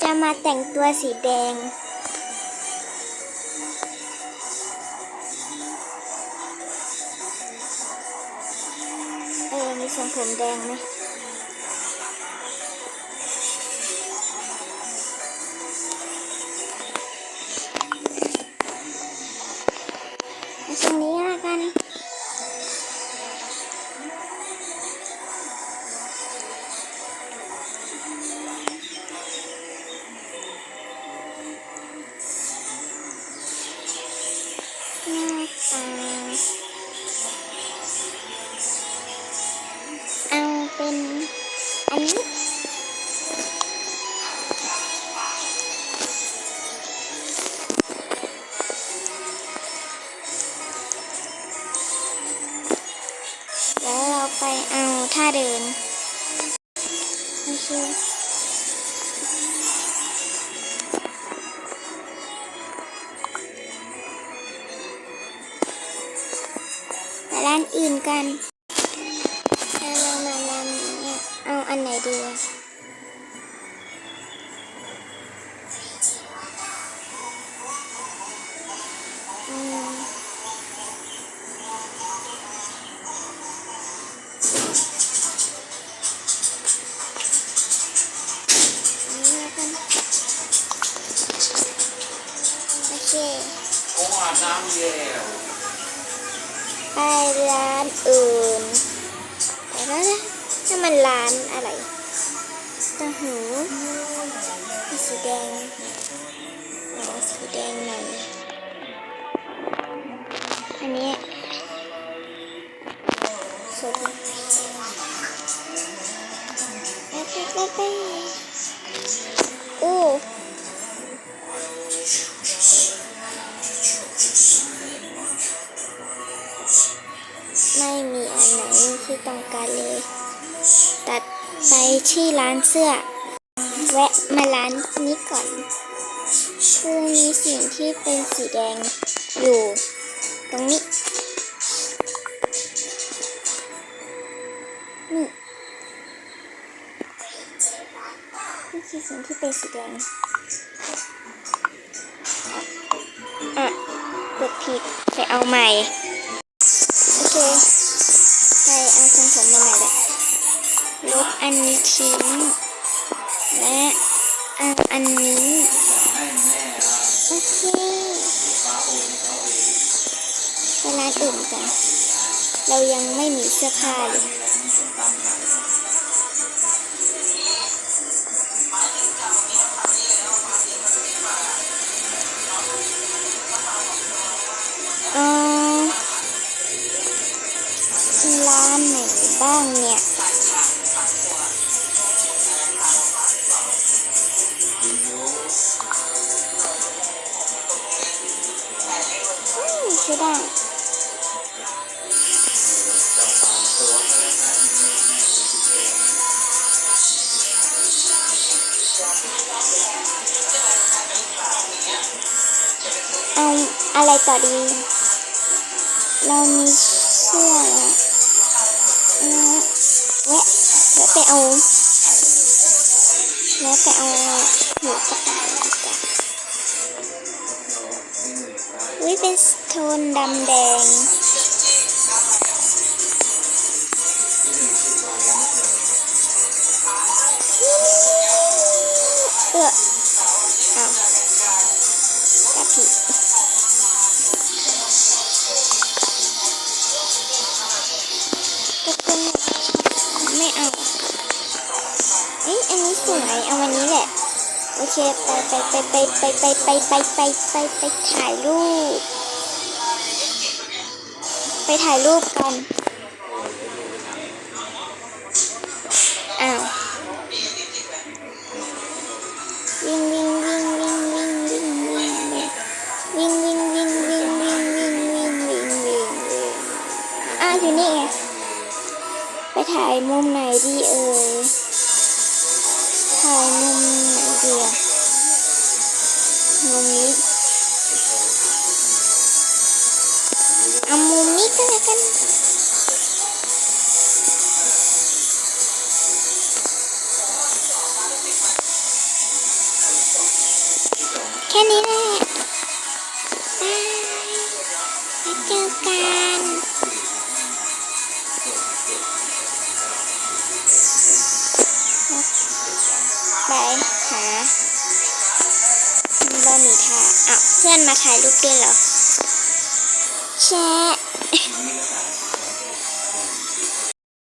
จะมาแต่งตัวสีแดง เออ มีทรงผมแดงไหม ท่าเดินโอเคร้านอื่นกันถ้าเรามา ไปร้านอื่นแต่แล้วนะถ้ามันร้านอะไรตาหูสีแดงอ๋อสีแดงหน่อยอันนี้สวย กาเลย ตัดไปที่ร้านเสื้อ แวะมาร้านนี้ก่อนคือมีสิ่งที่เป็นสีแดงอยู่ตรงนี้นี่นี่คือสิ่งที่เป็นสีแดงอะกดผิดไปเอาใหม่ โอเค ลบอันนี้ทิ้ง และอันอันนี้โอเคเวลาตื่นกัน เรายังไม่มีเสื้อผ้าเลยร้านไหนบ้างเนี่ย ใช่ได้เอาอะไรต่อดี เรามีเสื้อแล้วเออแวะแวะไปเอาแวะไปเอาหมูกระต่าย ยเป็นโทนดำแดงนี่หนึ่งสิบวันยังไม่เคยเออเอากะทิก็คือไม่เอาเอ้ยอันนี้สวย เอาวันนี้แหละ โอเคไปไปไปไปไปไปไปไปไปไปไปถ่ายรูป ไปถ่ายรูปกันอ้าววิ่งวิ่งวิ่งวิ่งวิ่งวิ่งวิ่งวิ่งวิ่งวิ่งวิ่งวิ่งวิ่งวิ่งวิ่งวิ่งวิ่งอ้าวอยู่นี่ไงไปถ่ายมุมไหนดีเอ่ย เกลือมนี้อะมุมนี้ก็แล้วกันแค่นี้แหละบายแล้วเจอกัน บะหมี่ทาเพื่อนมาถ่ายรูปด้วยเหรอแชะ